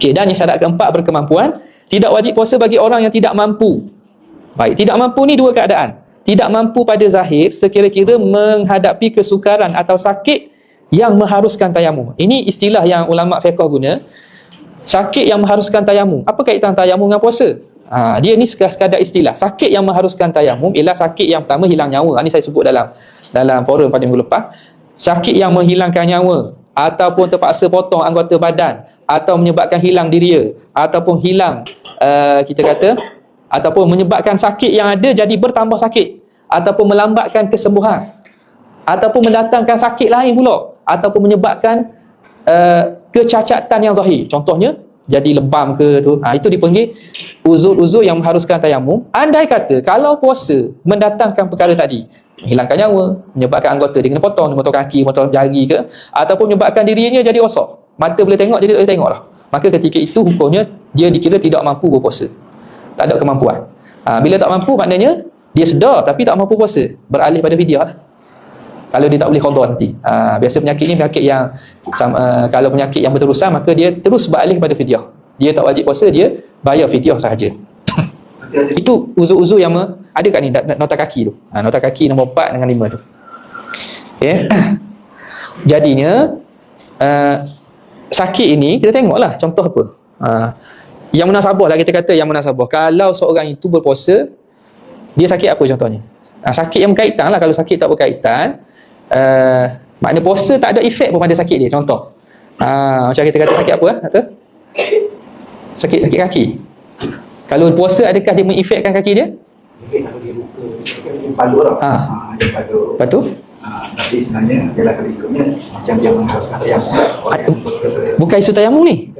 Okey, dan yang syarat keempat berkemampuan, tidak wajib puasa bagi orang yang tidak mampu. Baik, tidak mampu ni dua keadaan. Tidak mampu pada zahir sekira-kira menghadapi kesukaran atau sakit yang mengharuskan tayamum. Ini istilah yang ulama fiqh guna. Sakit yang mengharuskan tayamum. Apa kaitan tayamum dengan puasa? Ha, dia ni sekadar istilah. Sakit yang mengharuskan tayamum ialah sakit yang pertama hilang nyawa. Ini ha, saya sebut dalam dalam forum pada minggu lepas. Sakit yang menghilangkan nyawa ataupun terpaksa potong anggota badan atau menyebabkan hilang diri ataupun hilang uh, kita kata ataupun menyebabkan sakit yang ada jadi bertambah sakit ataupun melambatkan kesembuhan ataupun mendatangkan sakit lain pula ataupun menyebabkan uh, kecacatan yang zahir. Contohnya jadi lebam ke tu. Ha, itu dipanggil uzur-uzur yang mengharuskan tayamum. Andai kata kalau puasa mendatangkan perkara tadi menghilangkan nyawa menyebabkan anggota dia kena potong potong kaki potong jari ke ataupun menyebabkan dirinya jadi rosak mata boleh tengok jadi tak boleh tengok lah maka ketika itu hukumnya dia dikira tidak mampu berpuasa. Tak ada kemampuan. Ha, bila tak mampu maknanya dia sedar tapi tak mampu puasa. Beralih pada fidyah lah. Kalau dia tak boleh qada nanti. Ha, biasa penyakit ni penyakit yang uh, kalau penyakit yang berterusan maka dia terus beralih pada fidyah. Dia tak wajib puasa dia bayar fidyah sahaja. Itu uzur-uzur yang ada kat ni nota kaki tu. Ha, nota kaki nombor 4 dengan 5 tu. Okay. jadinya uh, sakit ini kita tengoklah contoh apa. Ha, yang munasabah lah kita kata yang munasabah. Kalau seorang itu berpuasa dia sakit apa contohnya? Ha, sakit yang berkaitan lah. Kalau sakit tak berkaitan uh, makna puasa tak ada efek pun pada sakit dia contoh. Ha, macam kita kata sakit apa lah kata? Sakit sakit kaki. Kalau puasa adakah dia mengefekkan kaki dia? Kalau dia luka dia palu tau ha. ha, dia palu. Lepas tu Tapi sebenarnya ialah kerikutnya macam yang orang yang bukan isu tayamum ni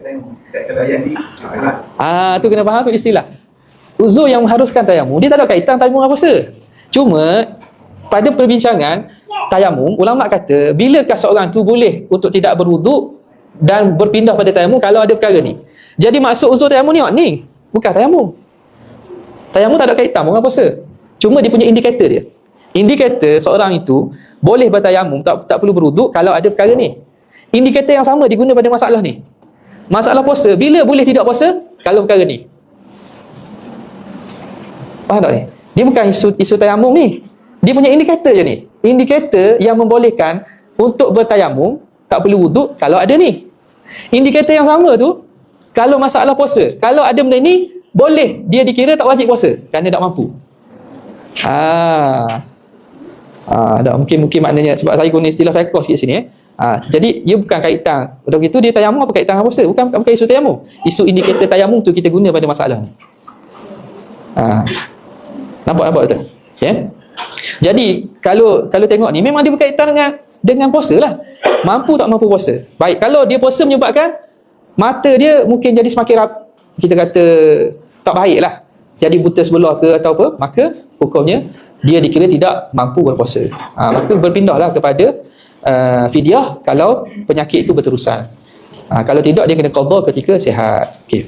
Ah tu kena faham tu istilah. Uzur yang mengharuskan tayamum, dia tak ada kaitan tayamum dengan puasa. Cuma pada perbincangan tayamum, ulama kata bilakah seorang tu boleh untuk tidak berwuduk dan berpindah pada tayamum kalau ada perkara ni. Jadi maksud uzur tayamum ni ni, bukan tayamum. Tayamum tak ada kaitan dengan puasa. Cuma dia punya indikator dia. Indikator seorang itu boleh bertayamum tak tak perlu berwuduk kalau ada perkara ni. Indikator yang sama diguna pada masalah ni. Masalah puasa, bila boleh tidak puasa? Kalau perkara ni. Faham tak ni? Dia bukan isu, isu tayamum ni. Dia punya indikator je ni. Indikator yang membolehkan untuk bertayamum, tak perlu wuduk kalau ada ni. Indikator yang sama tu, kalau masalah puasa, kalau ada benda ni, boleh dia dikira tak wajib puasa kerana tak mampu. Ah. Ah, dah mungkin mungkin maknanya sebab saya guna istilah fiqh sikit sini eh. Ha, jadi ia bukan kaitan. Untuk itu dia tayamum apa kaitan dengan? Bukan bukan isu tayamum. Isu indikator tayamum tu kita guna pada masalah ni. Ha. Nampak nampak betul? Okay. Jadi kalau kalau tengok ni memang dia berkaitan dengan dengan puasa lah. Mampu tak mampu puasa. Baik, kalau dia puasa menyebabkan mata dia mungkin jadi semakin rap, kita kata tak baik lah. Jadi buta sebelah ke atau apa, maka hukumnya dia dikira tidak mampu berpuasa. Ha, maka berpindahlah kepada uh, fidyah kalau penyakit itu berterusan. Uh, kalau tidak dia kena qada ketika sihat. Okey.